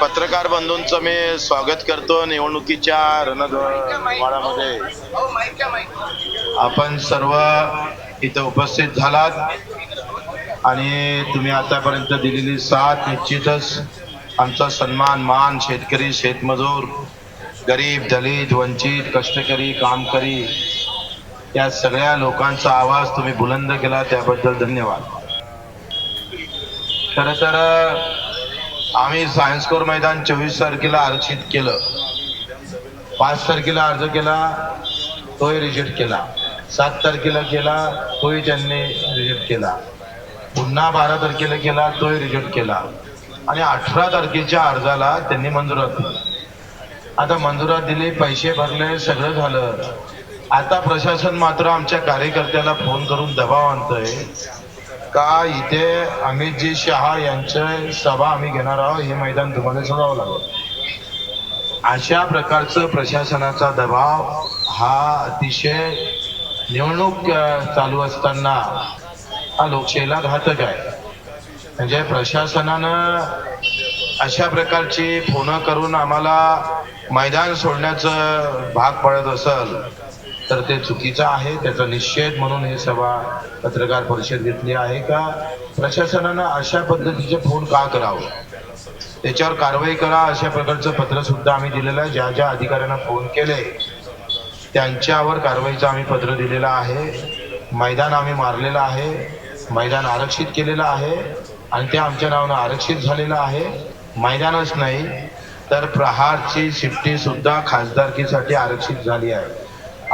पत्रकार बंधूंचं मी स्वागत करतो निवडणुकीच्या रणधुमाळामध्ये आपण सर्व इथं उपस्थित झालात आणि तुम्ही आतापर्यंत दिलेली साथ निश्चितच आमचा सन्मान मान शेतकरी शेतमजूर गरीब दलित वंचित कष्टकरी कामकरी या सगळ्या लोकांचा आवाज तुम्ही बुलंद केला त्याबद्दल धन्यवाद. खर तर आम्ही सायन्स कोर मैदान चोवीस तारखेला आरक्षित केलं. पाच तारखेला अर्ज केला तोही रिजेक्ट केला. सात तारखेला केला तोही त्यांनी रिजेक्ट केला. पुन्हा बारा तारखेला केला तोही रिजेक्ट केला. आणि अठरा तारखेच्या अर्जाला त्यांनी मंजुरात दिली. आता मंजुरात दिली पैसे भरले सगळं झालं. आता प्रशासन मात्र आमच्या कार्यकर्त्याला फोन करून दबाव आणतंय. का इथे अमितजी शहा यांचे सभा आम्ही घेणार आहोत? हे मैदान तुम्हाला सोडावं लागेल. अशा प्रकारचं प्रशासनाचा दबाव हा अतिशय निवडणूक चालू असताना हा लोकशाहीला घातक आहे. म्हणजे प्रशासनानं अशा प्रकारची फोन करून आम्हाला मैदान सोडण्याचं भाग पडत असेल तर ते चुकीचं आहे त्याचा निषेध म्हणून ही सभा पत्रकार परिषद घेतली आहे का? प्रशासनानं अशा पद्धतीचे फोन का करावं? त्याच्यावर कारवाई करा अशा प्रकारचं पत्र सुद्धा आम्ही दिलेलं आहे. ज्या ज्या अधिकाऱ्यांना फोन केले त्यांच्यावर कारवाईचं आम्ही पत्र दिलेलं आहे. मैदान आम्ही मारलेलं आहे. मैदान आरक्षित केलेलं आहे. आणि ते आमच्या नावानं आरक्षित झालेलं आहे. मैदानच नाही तर प्रहारची शिफ्टी सुद्धा खासदारकीसाठी आरक्षित झाली आहे.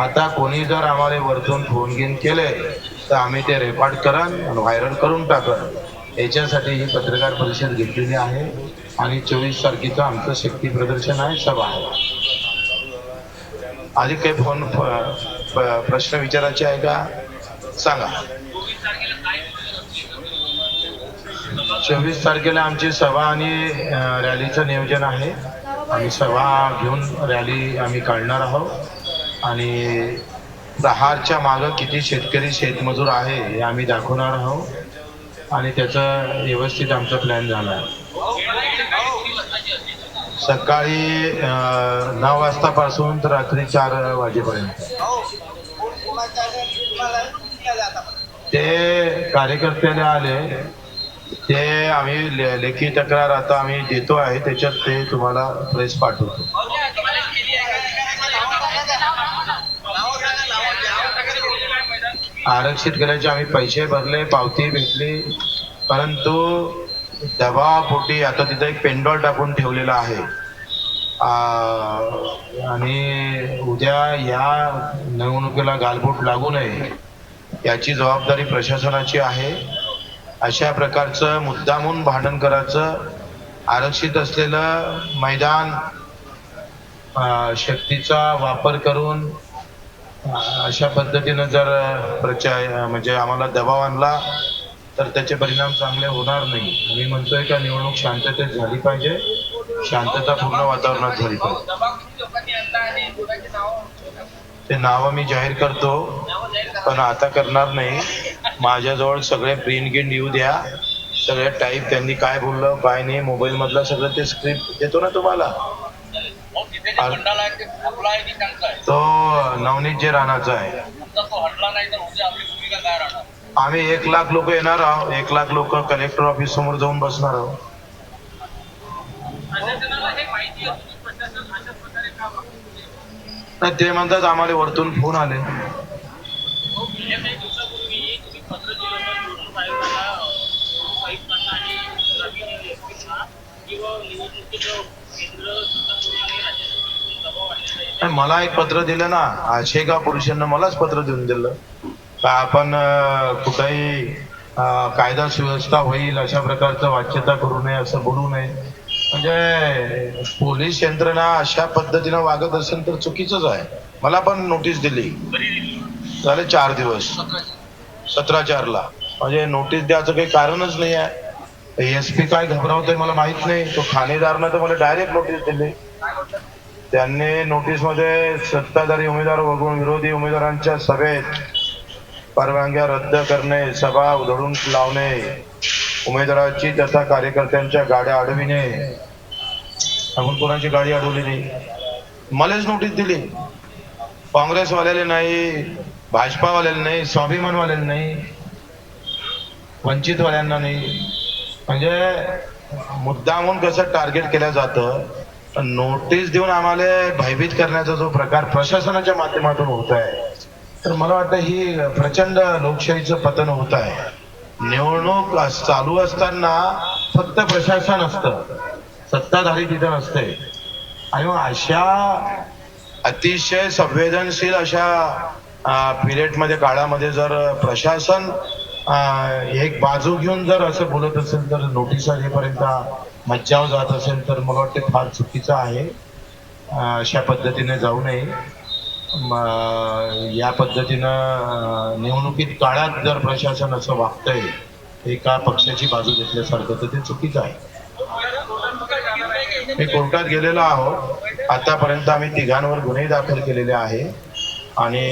आता कोणी जर आम्हाला वरतून फोन घेऊन केले तर आम्ही ते रेकॉर्ड करन आणि व्हायरल करून टाकन. याच्यासाठी ही पत्रकार परिषद घेतलेली आहे आणि चोवीस तारखेचं आमचं शक्ती प्रदर्शन आहे सभा आहे. अधिक काही फोन प- प्रश्न विचारायचे आहे का? सांगा. चोवीस तारखेला आमची सभा आणि रॅलीचं नियोजन आहे. आम्ही सभा घेऊन रॅली आम्ही काढणार आहोत. आणि दहाच्या मागं किती शेतकरी शेतमजूर आहे हे आम्ही दाखवणार आहोत. आणि त्याचं व्यवस्थित आमचा प्लॅन झाला आहे. सकाळी नऊ वाजतापासून तर रात्री चार वाजेपर्यंत. ते कार्यकर्त्याने आले. ते आम्ही ले- लेखी तक्रार आता आम्ही देतो आहे. त्याच्यात ते तुम्हाला प्रेस पाठवतो. आरक्षित करायचे आम्ही पैसे भरले पावती भेटली. परंतु दबावापोटी आता तिथं एक पेंडॉल टाकून ठेवलेला आहे. आणि उद्या या निवडणुकीला गालबोट लागू नये याची जबाबदारी प्रशासनाची आहे. अशा प्रकारचं मुद्दामून भांडण करायचं आरक्षित असलेलं मैदान शक्तीचा वापर करून अशा पद्धतीनं जर प्रचार म्हणजे आम्हाला दबाव आणला तर त्याचे परिणाम चांगले होणार नाही. मी म्हणतोय का निवडणूक शांततेत झाली पाहिजे. शांतता पूर्ण वातावरणात झाली पाहिजे. ते नावं मी जाहीर करतो पण आता करणार नाही. माझ्याजवळ सगळे प्रिंट गिंट येऊ द्या. सगळे टाईप त्यांनी काय बोललं काय नाही मोबाईल मधलं सगळं ते स्क्रिप्ट देतो ना तुम्हाला. तो नवनीत जे राणाचा आहे आम्ही एक लाख लोक येणार आहोत. एक लाख लोक कलेक्टर ऑफिस समोर जाऊन बसणार आहोत. नाही? ते म्हणतात आम्हाला वरतून फोन आले. नाही, मला एक पत्र दिलं ना. आशेगा पुरुषांना मलाच पत्र देऊन दिलं. का आपण कुठेही कायदा सुव्यवस्था होईल अशा प्रकारचं वाच्यता करू नये असं बोलू नये. म्हणजे पोलीस यंत्रणा अशा पद्धतीनं वागत असेल तर चुकीचंच आहे. मला पण नोटीस दिली. झाले चार दिवस. सतरा चारला. म्हणजे नोटीस द्यायचं काही कारणच नाही आहे. एस पी काय घबरावतोय मला माहीत नाही. तो ठाणेदारनं तर मला डायरेक्ट नोटीस दिली. त्यांनी नोटीसमध्ये सत्ताधारी उमेदवार वगळून विरोधी उमेदवारांच्या सभेत परवानग्या रद्द करणे सभा उधळून लावणे उमेदवाराची तथा कार्यकर्त्यांच्या गाड्या अडविणे. आपण कोणाची गाडी अडवली नाही? मलाच नोटीस दिली. काँग्रेसवाल्याला नाही भाजपावाल्याला नाही स्वाभिमानवाल्याला नाही वंचितवाल्यांना नाही. म्हणजे मुद्दामहून कसं टार्गेट केलं जातं नोटीस देऊन आम्हाला भयभीत करण्याचा जो प्रकार प्रशासनाच्या माध्यमातून होत आहे तर मला वाटतं ही प्रचंड लोकशाहीचं पतन होत आहे. निवडणूक चालू असताना फक्त प्रशासन असतं सत्ताधारी तिथं नसते. आणि मग अशा अतिशय संवेदनशील अशा पिरियडमध्ये काळामध्ये जर प्रशासन एक बाजू घेऊन जर असं बोलत असेल तर नोटीस येईपर्यंत मज्जाव जात असेल तर मला वाटते फार चुकीचं आहे. अशा पद्धतीने जाऊ नये. या पद्धतीनं निवडणुकीत काळात जर प्रशासन असं वागतंय एका पक्षाची बाजू घेतल्यासारखं तर ते चुकीचं आहे. मी कोर्टात गेलेलो आहोत. आतापर्यंत आम्ही तिघांवर गुन्हे दाखल केलेले आहे. आणि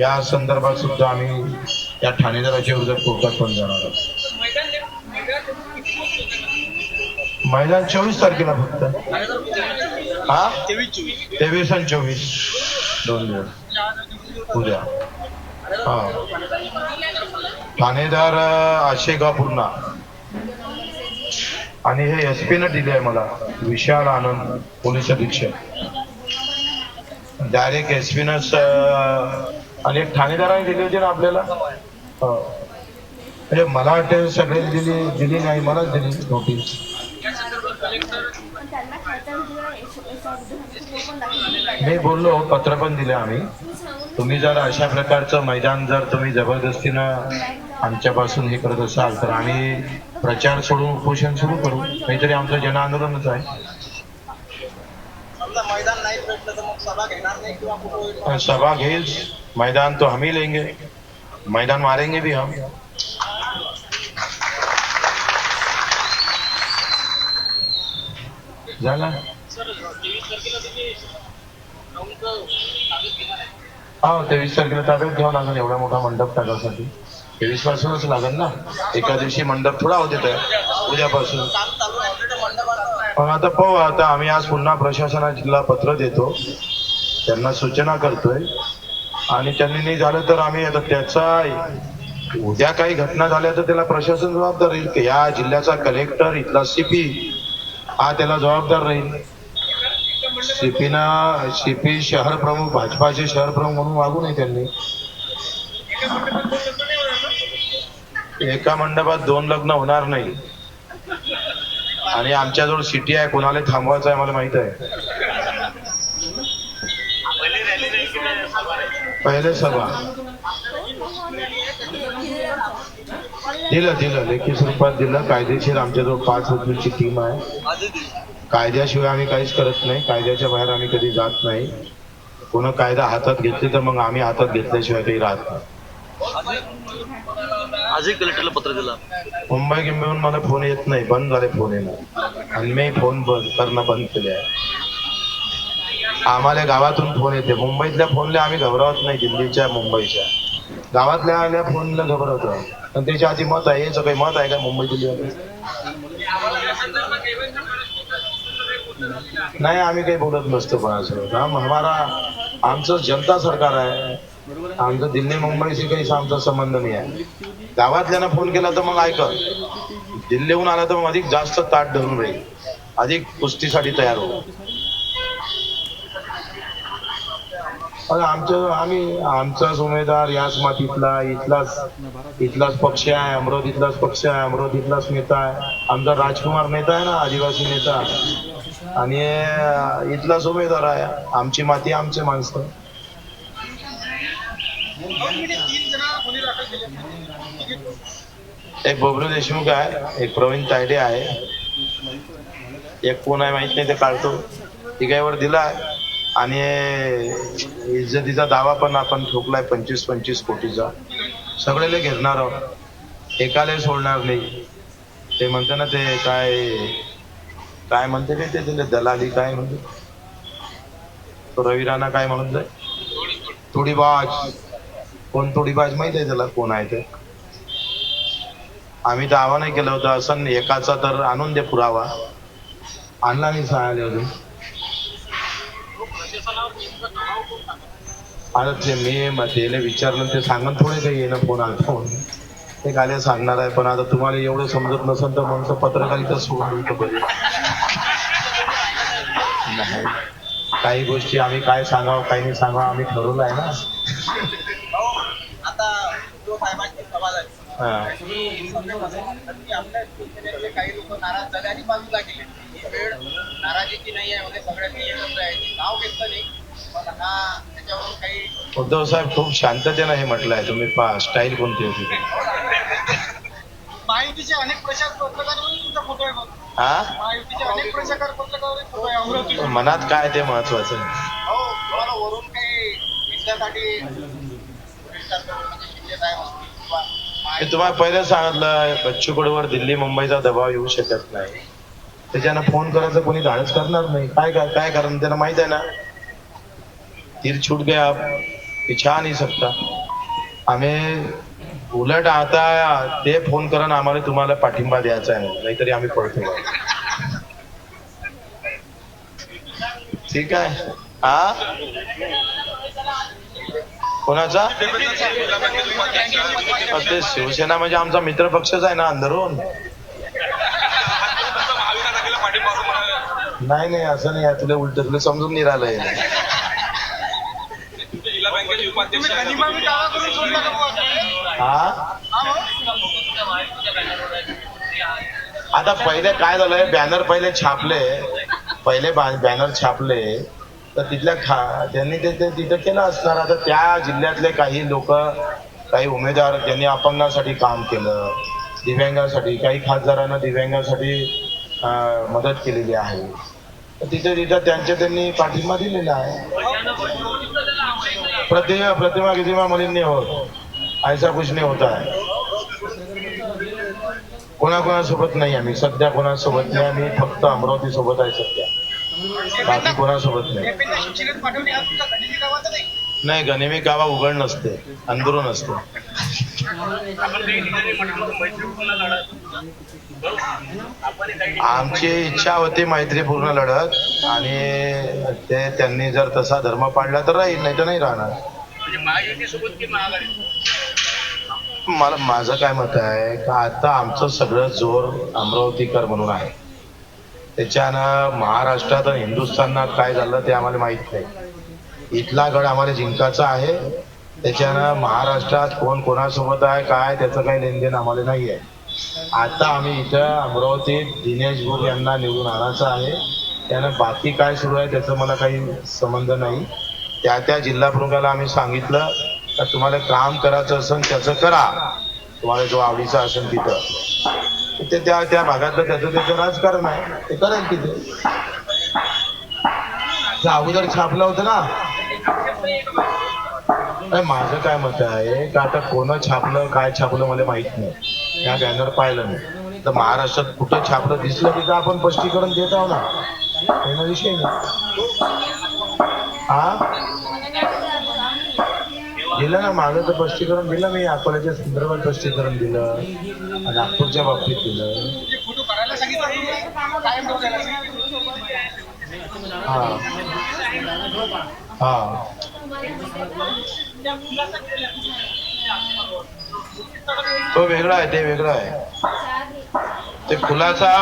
या संदर्भात सुद्धा आम्ही या ठाणेदाराच्या विरोधात कोर्टात पण जाणार आहोत. मैदान चोवीस तारखेला फक्त. हा? तेवीस आणि चोवीस. दोन दिवस. उद्या. हा. ठाणेदार आशेगा पूर्णा आणि हे एस पी न दिले आहे मला. विशाल आनंद पोलीस अधीक्षक. डायरेक्ट एस पी नच आणि एक ठाणेदाराने दिली होती ना आपल्याला? हो. म्हणजे मला वाटतं सगळे दिली दिली नाही मलाच दिली नोटीस. मी बोललो पत्र पण दिले आम्ही. तुम्ही जर अशा प्रकारचं मैदान जर तुम्ही जबरदस्तीनं आमच्यापासून हे करत असाल तर आम्ही प्रचार सोडून उपोषण सुरू करू. काहीतरी आमचं जन आंदोलनच आहे सभा घेईल. मैदान तो हम ही लेंगे. मैदान मारेंगे भी हम. झाला? हा तेवीस तारखेला ताब्यात घ्यावं लागेल. एवढा मोठा मंडप टाकण्यासाठी तेवीस पासूनच लागेल ना? एका दिवशी मंडप थोडा होते तर उद्यापासून. पण आता पाहू आता आम्ही आज पुन्हा प्रशासनाला पत्र देतो. त्यांना सूचना करतोय. आणि त्यांनी नाही झालं तर आम्ही आता त्याचा उद्या काही घटना झाल्या तर त्याला प्रशासन जबाबदार या जिल्ह्याचा कलेक्टर इथला सीपी हा त्याला जबाबदार राहील. शिपीना शिपी शहर प्रमुख भाजपाचे शहर प्रमुख म्हणून वागू नये त्यांनी. एका मंडपात दोन लग्न होणार नाही. आणि आमच्याजवळ सिटी आहे कोणाला थांबवायचं आहे मला माहीत आहे. पहिले सभा. दिलं दिलं. लेखी स्वरूपात दिलं. कायदेशीर आमच्याजवळ पाच वकीलची टीम आहे. कायद्याशिवाय आम्ही काहीच करत नाही. कायद्याच्या बाहेर आम्ही कधी जात नाही. कोण कायदा हातात घेतले तर मग आम्ही हातात घेतल्याशिवाय काही राहत नाही. आजही कलेक्टरला पत्र दिलं. मुंबई गिंबईहून मला फोन येत नाही. बंद झाले फोन येणं. आणि मी फोन बंद करणं बंद केले आहे. आम्हाला गावातून फोन येते. मुंबईतल्या फोनला आम्ही घबरावत नाही. दिल्लीच्या मुंबईच्या. गावातल्या आल्या फोनला घबरवतो. पण त्याच्या आधी मत आहे याचं काही मत आहे का मुंबई दिल्ली नाही आम्ही काही बोलत नसतो कोणासोबत. हमारा आमचं जनता सरकार आहे. आमचं दिल्ली मुंबईशी काही आमचा संबंध नाही आहे. गावातल्यानं फोन केला तर मग ऐक दिल्लीहून आला तर मग अधिक जास्त ताट धरून राहील. अधिक कुस्तीसाठी तयार होऊ पण आमचं आम्ही आमचाच उमेदवार याच मातीतला इथलाच इथलाच पक्ष आहे अमरावतीतलाच पक्ष आहे अमरावतीतलाच नेता आहे. आमचा राजकुमार नेता आहे ना आदिवासी नेता. आणि इथलाच उमेदवार आहे. आमची माती आमचे माणसं. एक बबलू देशमुख आहे एक प्रवीण तायडे आहे. एक कोण आहे माहीत नाही ते काढतो. तिघावर दिलाय. आणि इज्जतीचा दावा पण आपण ठोकलाय पंचवीस पंचवीस कोटीचा. सगळेले घेरणार आहोत. एकाला सोडणार नाही. ते म्हणते ना ते काय काय म्हणते ते ते तिथे दलाली काय म्हणते? तो रवी राणा काय म्हणत जाय तोडीबाज. कोण तोडीबाज माहीत आहे त्याला? कोण आहे ते? आम्ही दावा नाही केला होता. असं एकाचा तर आणून दे पुरावा. आणला नाही सांगायला अजून. आता ते मी म- त्याला विचारलं ते सांगून थोडे काही येणं फोन आला. फोन ते गाले सांगणार आहे पण आता तुम्हाला एवढं समजत नसेल तर मग पत्रकारिता सोडून काही गोष्टी आम्ही काय सांगावं काही नाही सांगावं आम्ही ठरवलं आहे ना. काही लोक नाराज झाले आणि बाजूला गेले. वेळ नाराजीची नाही आहे सगळ्यांनी एकत्र आहे. नाव घेतलं नाही. पण हा उद्धव साहेब खूप शांततेनं हे म्हटलं आहे. तुम्ही पहा स्टाईल कोणती होती. महायुतीचे अनेक प्रचार. हा महायुतीचे अनेक फोटो आहे. अमरावती मनात काय ते महत्वाचं हो तुम्हाला वरून काही किंवा मी तुम्हाला पहिलं सांगितलं बच्चू कडूवर दिल्ली मुंबईचा दबाव येऊ शकत नाही. त्याच्यानं फोन करायचं कोणी धाडस करणार नाही. काय काय काय कारण? त्यांना माहीत आहे ना? तीर छूट गया आप पिछा नहीं सकता। आम्ही उलट आता ते फोन करून आम्हाला तुम्हाला पाठिंबा द्यायचा आहे नाहीतरी आम्ही पळतो। ठीक आहे? हा कोणाचा? ते शिवसेना म्हणजे आमचा मित्र पक्षच आहे ना अंदरून? नाही नाही असं नाही तुला उलट तुला समजून नाही राहिलं हो? आता पहिले काय झालंय? बॅनर पहिले छापले. पहिले बॅनर छापले. तर तिथल्या खा त्यांनी ते ते तिथं केलं असणार. आता त्या जिल्ह्यातले काही लोक काही उमेदवार ज्यांनी अपंगासाठी काम केलं दिव्यांगासाठी काही खासदारांना दिव्यांगासाठी अं, मदत केलेली आहे. तर तिथे तिथं त्यांचे त्यांनी पाठिंबा दिलेला आहे. प्रतिमा प्रतिमा गितिमा मलिन नहीं होत ऐसा कुछ नहीं होता है कोणाकोणासोबत नाही आम्ही. सध्या कोणासोबत नाही. आम्ही फक्त अमरावती सोबत आहे सध्या. बाकी कोणासोबत नाही. नाही नाही गनिमी गावा उघड नसते अंदरून असते. आमची इच्छा होती मैत्रीपूर्ण लढत आणि ते त्यांनी जर तसा धर्म पाळला तर राहील नाही तर नाही राहणार. मला माझं काय मत आहे का आता आमचं सगळं जोर अमरावतीकर म्हणून आहे. त्याच्यानं महाराष्ट्रात आणि हिंदुस्थानात काय झालं ते आम्हाला माहीत नाही. इथला गड आम्हाला जिंकाचा आहे. त्याच्यानं महाराष्ट्रात कोण कोणासोबत आहे काय त्याचं काही लेनदेन आम्हाला नाही आहे आता आम्ही इथं अमरावतीत दिनेश गुरु यांना निवडून आणायचं आहे. त्यानं बाकी काय सुरू आहे त्याचं मला काही संबंध नाही. त्या त्या जिल्हा प्रमुखाला आम्ही सांगितलं का तुम्हाला काम करायचं असेल त्याचं करा. तुम्हाला जो आवडीचा असेल तिथं. ते त्या त्या भागातलं त्याचं त्याचं राजकारण आहे. ते करेल तिथे. ते अगोदर छापलं होतं ना. नाही, माझं काय मत आहे का आता कोण छापलं काय छापलं मला माहीत नाही. त्या बॅनर पाहिलं नाही तर महाराष्ट्रात कुठं छापलं दिसलं तिथं आपण स्पष्टीकरण देत आहो ना? त्याचा विषय नाही. हा दिलं ना माझं तर स्पष्टीकरण दिलं मी. अकोल्याच्या संदर्भात स्पष्टीकरण दिलं. नागपूरच्या बाबतीत दिलं. हा. हा. तो वेगळा आहे ते वेगळं आहे. ते खुलासा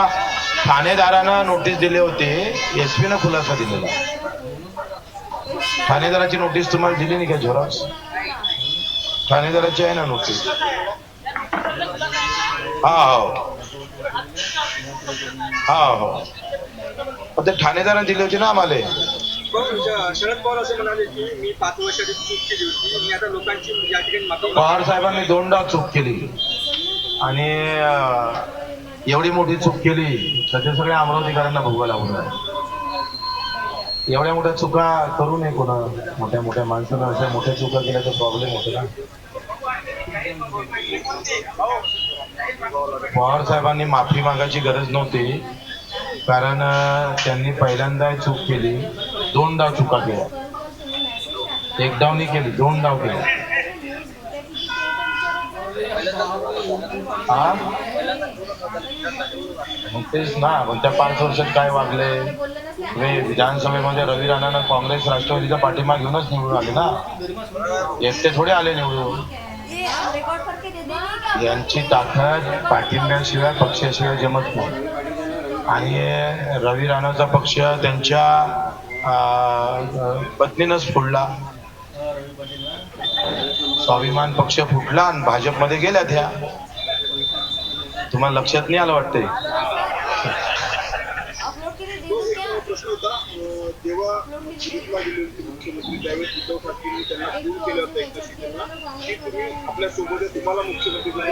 ठाणेदारानं नोटीस दिली होती एस न खुलासा दिलेला. ठाणेदाराची नोटीस तुम्हाला दिली नाही का झोरास ठाणेदाराची आहे ना नोटीस हा हो. हा हो. ते ठाणेदारांनी दिली होती ना आम्हाला. शरद पवार असं म्हणाले की मी पाच वर्षाची चूक केली होती. मी आता लोकांची म्हणजे या ठिकाणी पवार साहेबांनी दोनदा चूक केली. आणि एवढी मोठी चूक केली तर ते सगळ्या अमरावतीकरांना भोगावं लागून एवढ्या मोठ्या चुका करू नये कोणा. मोठ्या मोठ्या माणसानं अशा मोठ्या चुका केल्या तर प्रॉब्लेम होतो ना. पवार साहेबांनी माफी मागायची गरज नव्हती. कारण त्यांनी पहिल्यांदा चूक केली. दोनदा चुका केल्या. एक डाव नाही केली दोन डाव केले. हा मग तेच ना पण त्या पाच वर्षात काय वागले? तुम्ही विधानसभेमध्ये रवी राणानं काँग्रेस राष्ट्रवादीचा पाठिंबा घेऊनच निवडून आले ना? एकटे थोडे आले निवडून. यांची ताकद पाठिंब्याशिवाय पक्षाशिवाय जमत नाही. आणि रवी राणाचा पक्ष त्यांच्या पत्नीनंच फुडला. स्वाभिमान पक्ष फुटला आणि भाजपमध्ये गेल्या त्या. तुम्हाला लक्षात नाही आलं वाटतंय? प्रश्न होता अं, जेव्हा गेले होते मुख्यमंत्री त्यावेळेस उद्धव ठाकरेंनी त्यांना फ़ोन केला होता एकदा ऐसा की तुम्ही आपल्या सोबत आहे, तुम्हाला मुख्यमंत्री एकदा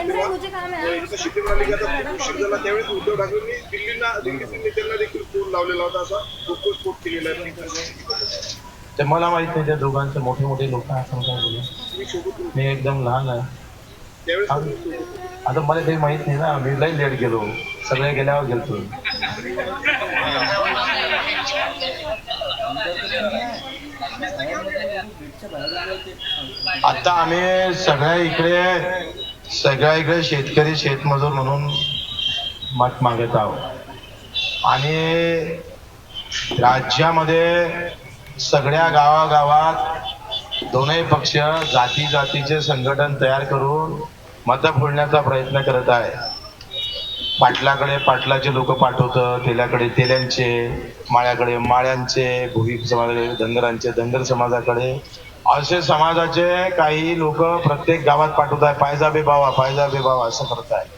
म्हणाले की आता खूप उशीर झाला. त्यावेळेस उद्धव ठाकरेंनी दिल्लीला दिल्लीतील नेत्यांना देखील फ़ोन लावलेला होता असा. घोषस्फोट केलेला आहे. ते मला माहित नाही त्या दोघांचे मोठे मोठे लोक. तुम्ही सोबत होते. मी एकदम लहान आहे. त्यावेळेस हा. तुम्ही सोबत होते. आता मला काही माहित नाही ना मी लई लेट गेलो. सगळे गेल्यावर गेलतो. आता आम्ही सगळ्या इकडे सगळ्या इकडे शेतकरी शेतमजूर म्हणून मत मागत आहोत. आणि राज्यामध्ये सगळ्या गावागावात दोनही पक्ष जाती जातीचे संघटन तयार करून मतं फोडण्याचा प्रयत्न करत आहे पाटलाकडे पाटलाचे लोक पाठवत तेल्याकडे तेल्यांचे माळ्याकडे माळ्यांचे भुईक समाजाकडे धनगरांचे धनगर समाजाकडे. असे समाजाचे काही लोक प्रत्येक गावात पाठवत आहे पायजा बेबावा पायजा बेबावा असं करत आहे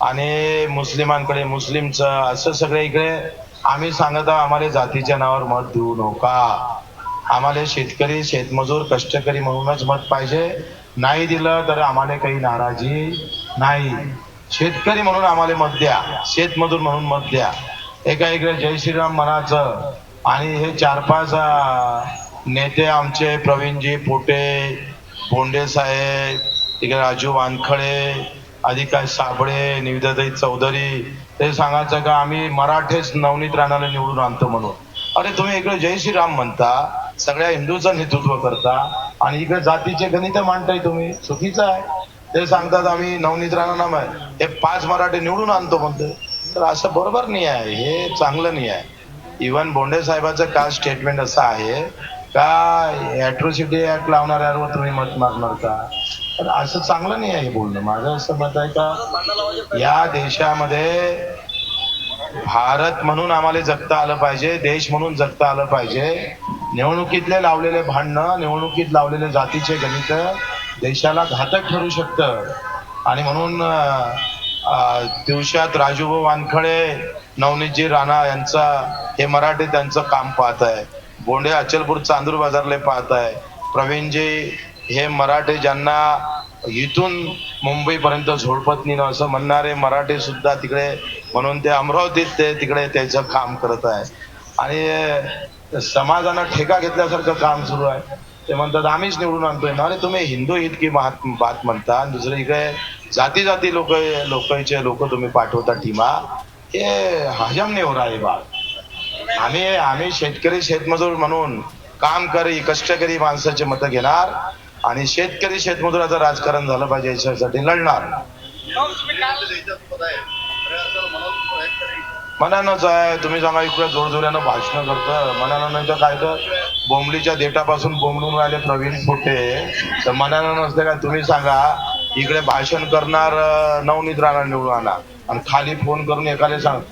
आणि मुस्लिमांकडे मुस्लिमचं असं सगळे इकडे आम्ही सांगत आहोत आम्हाला जातीच्या नावावर मत देऊ नका. आम्हाला शेतकरी शेतमजूर कष्टकरी म्हणूनच मत पाहिजे. नाही दिलं तर आम्हाला काही नाराजी नाही. शेतकरी म्हणून आम्हाला मत द्या. शेतमजूर म्हणून मत द्या. एका इकडे जय श्रीराम म्हणायचं आणि हे चार पाच नेते आमचे प्रवीणजी पोटे बोंडे साहेब तिकडे राजू वानखळे अधिकाश साबळे निविदाताई चौधरी ते सांगायचं का आम्ही मराठेच नवनीत राणाला निवडून आणतो म्हणून. अरे तुम्ही इकडे जय श्रीराम म्हणता सगळ्या हिंदूचं नेतृत्व करता आणि इकडे जातीचे गणित मांडताय तुम्ही. चुकीचं आहे. ते सांगतात आम्ही नवनीत नाम आहे. हे पाच मराठी निवडून आणतो म्हणतो. तर असं बरोबर नाही आहे. हे चांगलं नाही आहे. इवन बोंडे साहेबाचं का स्टेटमेंट असं आहे. का ॲट्रोसिटी ऍक्ट लावणाऱ्यावर तुम्ही मत मागणार का? तर असं चांगलं नाही आहे हे बोलणं. माझं असं मत आहे का? या देशामध्ये भारत म्हणून आम्हाला जगता आलं पाहिजे. देश म्हणून जगता आलं पाहिजे. निवडणुकीतले लावलेले भांडणं निवडणुकीत लावलेले जातीचे गणित देशाला घातक ठरू शकतं. आणि म्हणून दिवसात राजूभाऊ वानखळे नवनीतजी राणा यांचा हे मराठी त्यांचं काम पाहत आहे. बोंडे अचलपूर चांदूर बाजारले पाहत आहे. प्रवीणजी हे मराठे ज्यांना इथून मुंबईपर्यंत झोडपत नाही असं म्हणणारे मराठी सुद्धा तिकडे म्हणून ते अमरावतीत ते तिकडे त्याचं काम करत आहे. आणि समाजानं ठेका घेतल्यासारखं काम सुरू आहे. ते म्हणतात आम्हीच निवडून आणतोय. ना अरे तुम्ही हिंदू हित की महात बात म्हणता? आणि दुसरं इकडे जाती जाती लोक लोकांचे लोक तुम्ही पाठवता टीमा. हे हजम नाही हो हे बाळ. आम्ही आम्ही शेतकरी शेतमजूर म्हणून काम करी कष्टकरी माणसाचे मत घेणार आणि शेतकरी शेतमजुराचं राजकारण झालं पाहिजे याच्यासाठी लढणार. मनानच आहे तुम्ही सांगा इकडे जोरजोऱ्यानं भाषण करतं. मनानं काय तर बोंबलीच्या देठापासून बोंबलून राहिले प्रवीण फुटे. तर मनानं नसते काय तुम्ही सांगा इकडे भाषण करणार नवनीत राणा निवडून आणा. आणि खाली फोन करून एकाला सांग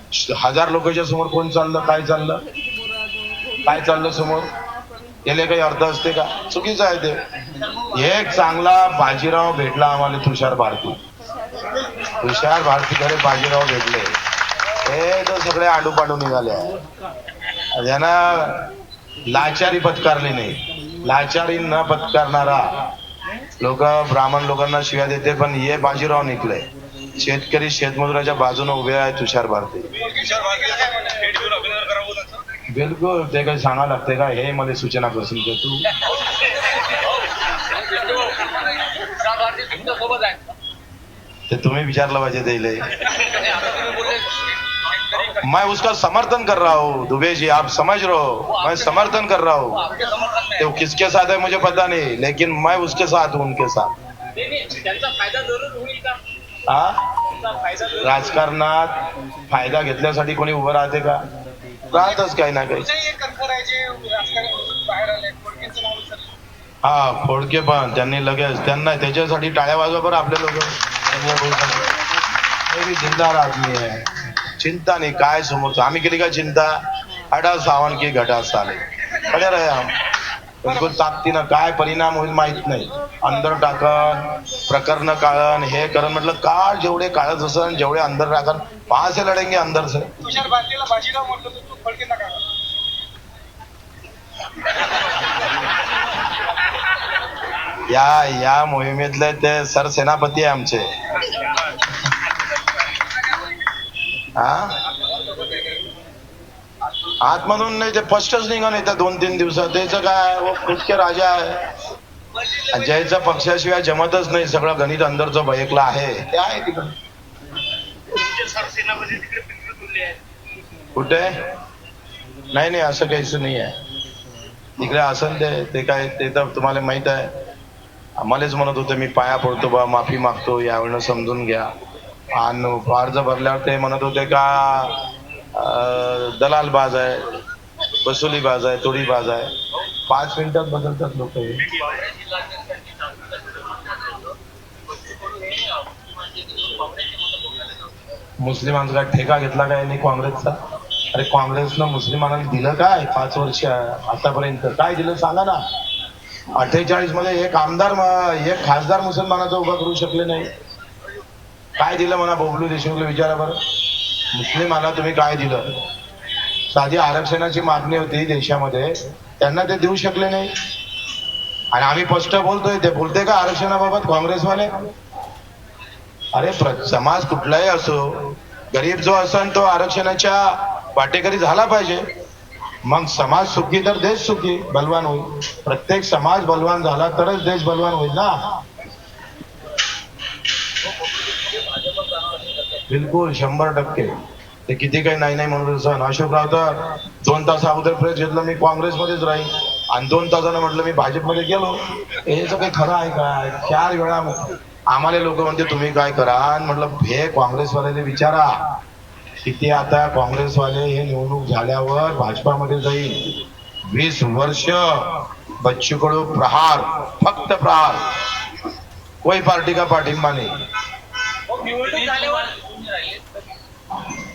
हजार लोकांच्या समोर कोण चाललं काय चाललं? काय चाललं समोर? याला काही अर्थ असते का? चुकीचं आहे ते. एक चांगला बाजीराव भेटला आम्हाला तुषार भारती. तुषार भारतीकडे बाजीराव भेटले. हे तर सगळे आडूपाडू निघाले आहे. यांना लाचारी पत्कारली नाही. लाचारी न पत्कारणारा लोक ब्राह्मण लोकांना शिव्या देते पण हे बाजीराव निघले शेतकरी शेतमजुराच्या बाजूने उभे आहे तुषार भारती. बिलकुल ते काही सांगा लागते का? हे मला सूचना करशील का तू. ते तुम्ही विचारलं पाहिजे त्याला मैं उसका समर्थन कर रहा हूँ। दुबे जी आप समझ रहे हो? मैं समर्थन कर रहा हूँ। तो किसके साथ है मुझे पता नहीं लेकिन मैं उसके साथ हूँ उनके साथ। हाँ. राजकारणात फायदा घेतल्यासाठी कोणी उभं राहते का? राहतच काही ना काही. हा खोडके पण त्यांनी लगेच त्यांना त्याच्यासाठी टाळ्या वाजवा बरं आपले लोक. जिंदार आदमी आहे. चिंता नाही काय समोरचं आम्ही केली का चिंता? हडा सावन की घटा साले. बिलकुल ताकदीनं काय परिणाम होईल माहीत नाही. अंदर टाकन प्रकरण काळण हे करण म्हटलं काळ जेवढे काळच असन जेवढे अंदर टाकन वहां से लढेंगे अंदर से काय? या या मोहिमेतले ते सरसेनापती आहे आमचे. हा? आतमधून नाही ते स्पष्टच निघाल येत्या दोन तीन दिवसात. त्याचं काय व खुदके राजा आहे. ज्याचं पक्षाशिवाय जमतच नाही सगळं गणित अंदरचं बयकलं आहे. ते आहे तिकडे. कुठे? नाही नाही असं काहीच नाही आहे. तिकडे असन ते ते काय ते तर तुम्हाला माहीत आहे. आम्हालाच म्हणत होते मी पाया पडतो बा माफी मागतो यावेळेला समजून घ्या. आणि अर्ज भरल्यावर ते म्हणत होते का अं, दलाल बाज आहे बसुली बाज आहे तोडी बाज आहे. पाच मिनिटात बदलतात लोक मुस्लिमांचा काय ठेका घेतला काय नाही काँग्रेसचा? अरे काँग्रेसनं मुस्लिमांना दिलं काय पाच वर्ष आतापर्यंत? काय दिलं सांगा ना. अठ्ठेचाळीसमध्ये एक आमदार एक खासदार मुसलमानाचा उभा करू शकले नाही. काय दिलं म्हणा बबलू देशमुखला विचारा बरं. मुस्लिमांना तुम्ही काय दिलं? साधी आरक्षणाची मागणी होती देशामध्ये. त्यांना ते देऊ शकले नाही. आणि आम्ही स्पष्ट बोलतोय ते बोलते का आरक्षणाबाबत काँग्रेसवाले? अरे समाज कुठलाही असो गरीब जो असन तो आरक्षणाच्या वाटेकरी झाला पाहिजे. मग समाज सुखी तर देश सुखी बलवान होईल. प्रत्येक समाज बलवान झाला तरच देश बलवान होईल ना? बिलकुल शंभर टक्के. ते किती काही नाही नाही म्हणून सण अशोकराव तर दोन तास अगोदर प्रेस घेतलं मी काँग्रेसमध्येच राहील आणि दोन तासानं म्हटलं मी भाजपमध्ये गेलो. हे सगळं खरं आहे काय चार वेळा आम्हाला लोक म्हणते तुम्ही काय करा? म्हटलं हे काँग्रेसवाल्याने विचारा. किती आता काँग्रेसवाले हे निवडणूक झाल्यावर भाजपामध्ये जाईल. वीस वर्ष बच्चू कडू प्रहार फक्त प्रहार. कोई पार्टी का पाठिंबा नाही?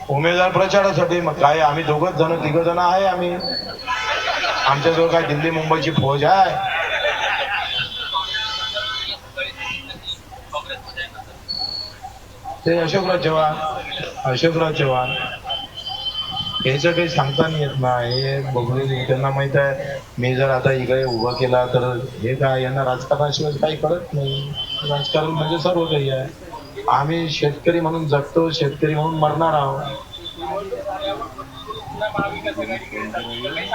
उमेदवार प्रचारासाठी मग काय आम्ही दोघच जण तिघ जण आहे आम्ही. आमच्याजवळ काय दिल्ली मुंबईची फौज आहे? ते अशोकराव चव्हाण अशोकराव चव्हाण. याचं काही सांगता नाही येत ना हे बघून त्यांना माहीत आहे मी जर आता इकडे उभं केला तर हे काय यांना राजकारणाशिवाय काही कळत नाही. राजकारण म्हणजे सर्व काही आहे. आम्ही शेतकरी म्हणून जगतो शेतकरी म्हणून मरणार आहोत.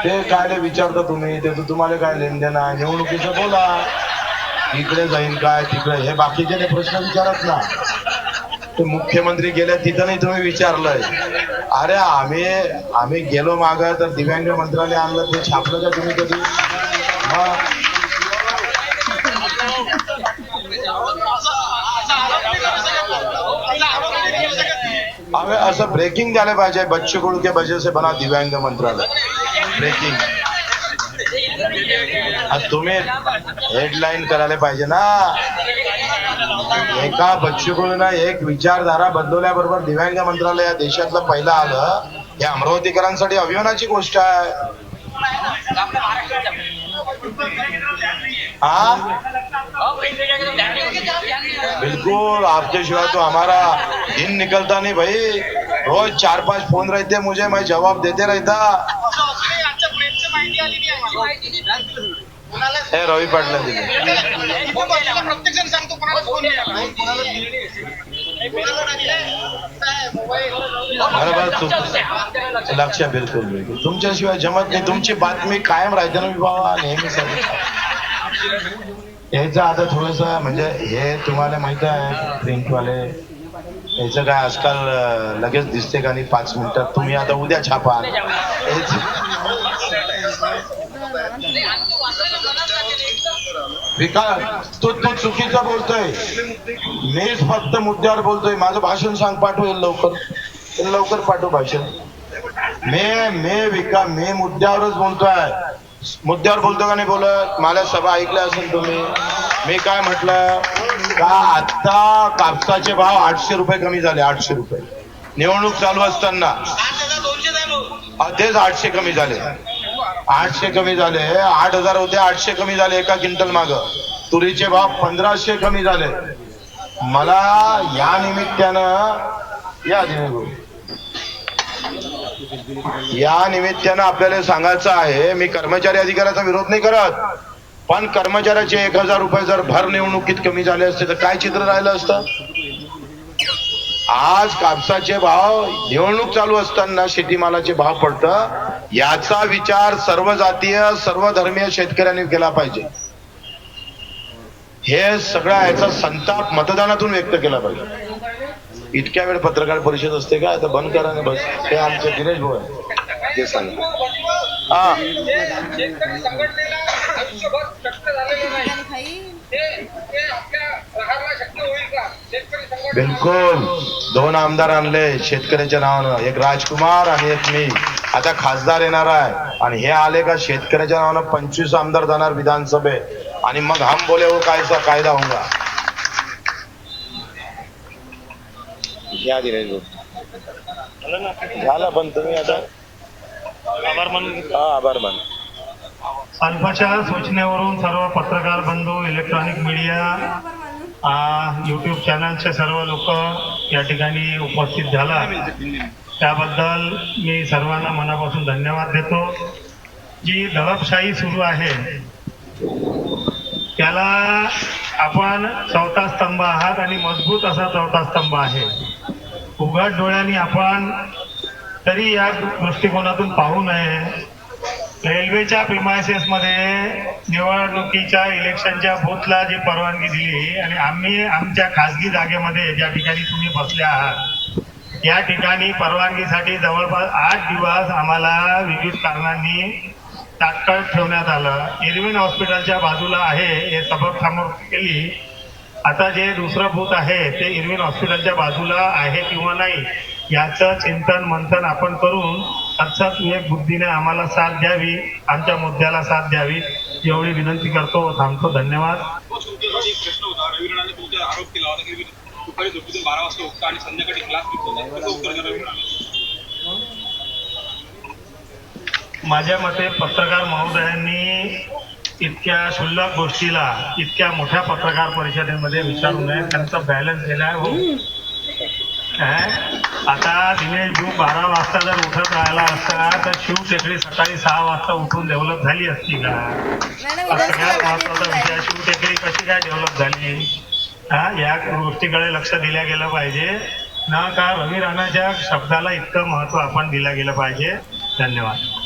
ते काय विचारता तुम्ही? ते तर तुम्हाला काय लेन देण आहे? निवडणुकीचं बोला. इकडे जाईल काय तिकडे. हे बाकीचे ते प्रश्न विचारत ना. ते मुख्यमंत्री गेल्या तिथं नाही तुम्ही विचारलंय. अरे आम्ही आम्ही गेलो माग तर दिव्यांग मंत्रालय आणलं ते छापलं का तुम्ही कधी? हमें असं ब्रेकिंग द्यायला पाहिजे. बच्चे कुळ के वजह से बना दिव्यांग मंत्रालय. ब्रेकिंग आता तुम्ही हेडलाईन करायला पाहिजे ना. एका बच्चूकडून एक विचारधारा बदलवल्याबरोबर दिव्यांग मंत्रालय या देशातलं पहिलं आलं. हे अमरावतीकरांसाठी अभिमानाची गोष्ट आहे. हा बिल्कुल, आपके सिवा तो हमारा दिन निकलता नहीं भाई। रोज चार पाँच फ़ोन रहते मुझे, मैं जवाब देते रहता। रवी पाटला कोणाला दिले बरोबर बिलकुल बिलकुल। तुमच्याशिवाय जमत नाही, तुमची बातमी कायम राहते ना, बाबा, नेहमी याचं आता थोडस म्हणजे हे तुम्हाला माहीत आहे प्रिंटवाले याचं काय आजकाल लगेच दिसते का नाही पाच मिनिटात तुम्ही आता उद्या छापा. विकास तू तू चुकीचं बोलतोय. मीच फक्त मुद्द्यावर बोलतोय. माझं भाषण सांग पाठवेल लवकर. लवकर पाठव भाषण. मी मी विका मी मुद्द्यावरच बोलतोय. मुद्द्यावर बोलतो का नाही बोलत? मला सभा ऐकल्या असेल तुम्ही. मी काय म्हटलं? का आता कापसाचे भाव आठशे रुपये कमी झाले आठशे रुपये. निवडणूक चालू असताना. तेच आठशे कमी झाले. आठशे कमी झाले. आठ हजार होते आठशे कमी झाले एका क्विंटल माग. तुरीचे भाव पंधराशे कमी झाले. मला या निमित्तानं या दिवस या निमित्तानं आपल्याला सांगायचं आहे मी कर्मचारी अधिकाऱ्याचा विरोध नाही करत पण कर्मचाऱ्याचे एक हजार रुपये जर भर निवडणुकीत कमी झाले असते तर काय चित्र राहिलं असतं? आज कापसाचे भाव निवडणूक चालू असताना शेतीमालाचे भाव पडतं याचा विचार सर्व जातीय सर्व धर्मीय शेतकऱ्यांनी केला पाहिजे. हे सगळं याचा संताप मतदानातून व्यक्त केला पाहिजे. इतक्या वेळ पत्रकार परिषद असते का? आता बंद करा ना बस. हे आमचे दिनेश भाऊ आहे ते सांगा. हा. बिलकुल. दोन आमदार आणले शेतकऱ्याच्या नावानं. एक राजकुमार आणि एक मी. आता खासदार येणार आहे. आणि हे आले का शेतकऱ्याच्या नावानं पंचवीस आमदार जाणार विधानसभेत. आणि मग हम बोले वो कायचा कायदा होगा या दिनेश भाऊ झालं पण तुम्ही आता आभार मानून हा आभार मान अल्फाच्या सूचनेवरून सर्व पत्रकार बंधू इलेक्ट्रॉनिक मीडिया युट्यूब चॅनलचे सर्व लोक या ठिकाणी उपस्थित झाला. त्याबद्दल मी सर्वांना मनापासून धन्यवाद देतो. जी दडपशाही सुरू आहे त्याला आपण चौथा स्तंभ आहात आणि मजबूत असा चौथा स्तंभ आहे. उघड डोळ्यांनी आपण तरी या दृष्टिकोनातून पाहू नये. रेल्वेच्या प्रिमायसेस मध्ये निवडणुकीच्या इलेक्शनच्या बूथला जी परवानगी दिली आणि आम्ही आमच्या खासगी जागेमध्ये ज्या ठिकाणी तुम्ही बसले आहात या ठिकाणी परवानगीसाठी जवळपास आठ दिवस आम्हाला विविध कारणांनी तात्काळ ठेवण्यात आलं. इरविन हॉस्पिटलच्या बाजूला आहे हे सबब समोर केली. आता जे दुसरं भूत आहे ते इरविन हॉस्पिटलच्या बाजूला आहे किंवा नाही याचं चिंतन मंथन आपण करून अर्थात विवेक बुद्धीने आम्हाला साथ द्यावी आमच्या मुद्द्याला साथ द्यावी एवढी विनंती करतो थांबतो धन्यवाद. माझ्या मते पत्रकार महोदयांनी इतक्या क्षुल्लक गोष्टीला इतक्या मोठ्या पत्रकार परिषदेमध्ये विचारू नये त्यांचा बॅलन्स गेलाय हो. काय? आता दिनेश भाऊ बारा वाजता जर उठत राहिला असता तर शिव टेकडी सकाळी सहा वाजता उठून डेव्हलप झाली असती का? हा सगळ्यात महत्त्वाचा विषय शिव टेकडी कशी काय डेव्हलप झाली? हा या गोष्टीकडे लक्ष दिल्या गेलं पाहिजे. ना का रवी राणाच्या शब्दाला इतकं महत्त्व आपण दिलं गेलं पाहिजे. धन्यवाद.